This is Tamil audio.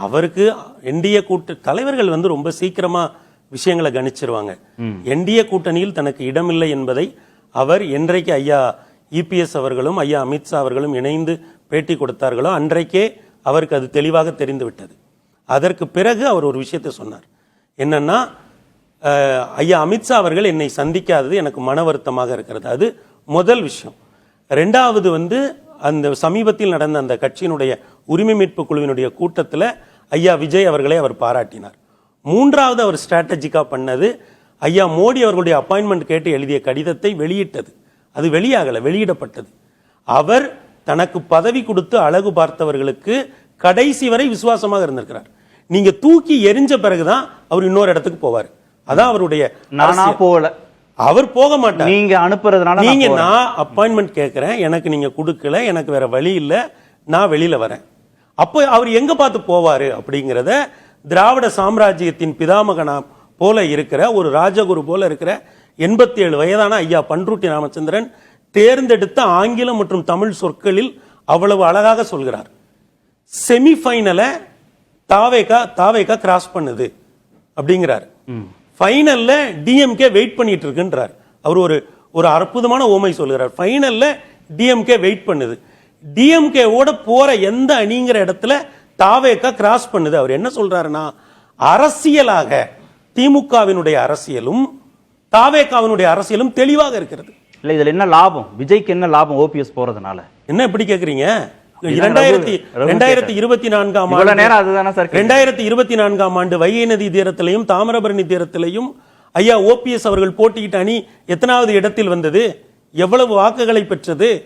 அவருக்கு என்டிஏ கூட்ட தலைவர்கள் வந்து ரொம்ப சீக்கிரமா விஷயங்களை கணிச்சிருவாங்க. என்டிஏ கூட்டணியில் தனக்கு இடமில்லை என்பதை அவர் என்றைக்கு ஐயா இபிஎஸ் அவர்களும் ஐயா அமித்ஷா அவர்களும் இணைந்து பேட்டி கொடுத்தார்களோ அன்றைக்கே அவருக்கு அது தெளிவாக தெரிந்து விட்டது அதற்கு பிறகு அவர் ஒரு விஷயத்தை சொன்னார். என்னன்னா அஹ், ஐயா அமித்ஷா அவர்கள் என்னை சந்திக்காதது எனக்கு மன வருத்தமாக இருக்கிறது. அது முதல் விஷயம். ரெண்டாவது வந்து அந்த சமீபத்தில் நடந்த அந்த கட்சியினுடைய உரிமை மீட்பு குழுவினுடைய கூட்டத்தில் ஐயா விஜய் அவர்களை அவர் பாராட்டினார். மூன்றாவது அவர் ஸ்ட்ராட்டஜிக்கா பண்ணது ஐயா மோடி அவர்களுடைய அப்பாயின்மெண்ட் கேட்டு எழுதிய கடிதத்தை வெளியிட்டது. அது வெளியாகல வெளியிடப்பட்டது. அவர் தனக்கு பதவி கொடுத்து அழகு பார்த்தவர்களுக்கு கடைசி வரை விசுவாசமாக இருந்திருக்கிறார். நீங்க தூக்கி எரிஞ்ச பிறகுதான் அவர் இன்னொரு இடத்துக்கு போவார். அதான் அவருடைய நானா. போகல. அவர் போக மாட்டார். நீங்க அனுப்புறதுனால நீங்க. நான் அப்பாயின்மெண்ட் கேட்கிறேன் எனக்கு நீங்க கொடுக்கல. எனக்கு வேற வழி இல்ல. நான் வெளியில வரேன். அப்போ அவர் எங்க பார்த்து போவாரு அப்படிங்கிறத திராவிட சாம்ராஜ்யத்தின் பிதாமகனா போல இருக்கிற ஒரு ராஜகுரு போல இருக்கிற எண்பத்தி ஏழு வயதான ஐயா பன்ருட்டி ராமச்சந்திரன் தேர்ந்தெடுத்த ஆங்கிலம் மற்றும் தமிழ் சொற்களில் அவ்வளவு அழகாக சொல்கிறார். செமிஃபைனலை தாவேகா தாவேகா கிராஸ் பண்ணுது அப்படிங்கிறார். ஃபைனல்ல டிஎம்கே வெயிட் பண்ணிட்டு இருக்குன்றார். அவர் ஒரு ஒரு அற்புதமான ஓமை சொல்கிறார். ஃபைனல்ல டிஎம்கே வெயிட் பண்ணுது. டிஎம்கே ஓட போற எந்த அணிங்கிற இடத்துல தாவேகா கிராஸ் பண்ணுது. அவர் என்ன சொல்றாருன்னா அரசியலாக திமுகவினுடைய அரசியலும் தாவேகாவினுடைய அரசியலும் தெளிவாக இருக்கிறது. இல்ல இதுல என்ன லாபம்? விஜய்க்கு என்ன லாபம் ஓபிஎஸ் போறதுனால? என்ன இப்படி கேக்குறீங்க? இதுதான் இரண்டாயிரத்தி ரகு- ரகு ரெண்டாயிரத்தி இருபத்தி நான்காம் ஆண்டு இருபத்தி நான்காம் ஆண்டு வைகை நதி தீரத்திலையும் தாமிரபரணி தீரத்திலையும் ஐயா ஓபிஎஸ் அவர்கள் போட்டியிட்ட அணி எத்தனாவது இடத்தில் வந்தது? எவ்வளவு வாக்குகளை பெற்றது?